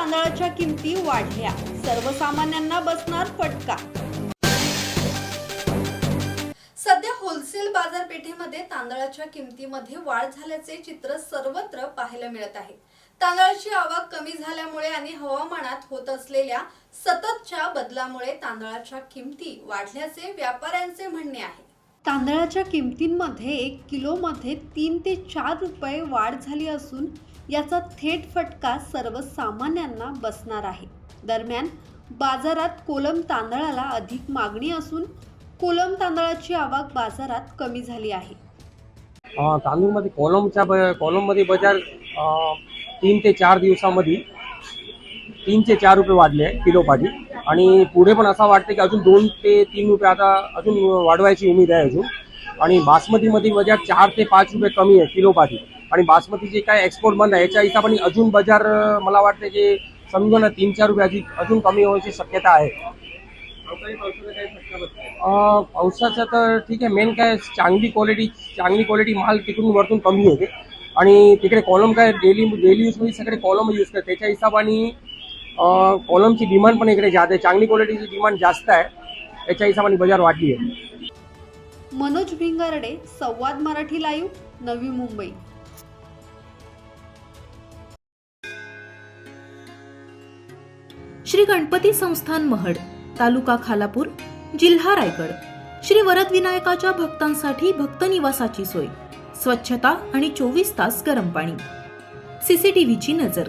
तांदळाच्या किमती वाढल्या. सर्वसामान्यांना बसणार फटका. सध्या होलसेल बाजारपेठेमध्ये तांदळाच्या किमतीमध्ये वाढ झाल्याचे चित्र सर्वत्र पाहायला मिळत आहे. तांदळाची आवक कमी झाल्यामुळे आणि हवामानात होत असलेल्या सततच्या बदलामुळे तांदळाच्या किमती वाढल्याचे व्यापाऱ्यांचे म्हणणे आहे. तांदळाच्या किमतींमध्ये एक किलोमध्ये तीन ते चार रुपये वाढ झाली असून याचा थेट फटका सर्वसामान्यांना बसणार आहे. दरम्यान बाजारात कोलम तांदळाला अधिक मागणी असून कोलम तांदळाची आवक बाजारात कमी झाली आहे. तांदूळमध्ये कोलमच्या ब कॉलममध्ये बाजार तीन ते चार दिवसामध्ये तीन ते चार रुपये वाढले आहे किलोपाठी आणि पुढे पण असं वाटतं की अजून दोन ते तीन रुपये आता अजून वाढवायची उमेद आहे अजून. आणि बासमतीमध्ये बाजार चार ते पाच रुपये कमी आहे किलोपाठी आणि बासमती जे काय एक्सपोर्ट बंद आहे याच्या हिशोबाने अजून बाजार मला वाटतं की समजा ना तीन चार रुपये अजून अजून कमी होण्याची शक्यता आहे. पावसाचं तर ठीक आहे मेन काय चांगली क्वालिटी चांगली क्वालिटी माल तिकडून वरतून कमी होते. आणि तिकडे कॉलम काय डेली डेली यूजमध्ये सगळे कॉलम यूज करतात. त्याच्या हिशोबाने कॉलमची डिमांड पण इकडे जास्त आहे चांगली क्वालिटीची डिमांड जास्त आहे. त्याच्या हिशोबाने बाजार वाढली आहे. मनोज भिंगारडे संवाद मराठी लाईव्ह नवी मुंबई. श्री गणपती संस्थान महड तालुका खालापूर जिल्हा रायगड. श्री वरद विनायकाच्या भक्तांसाठी भक्त निवासाची सोय. स्वच्छता आणि चोवीस तास गरम पाणी. सीसीटीव्हीची नजर.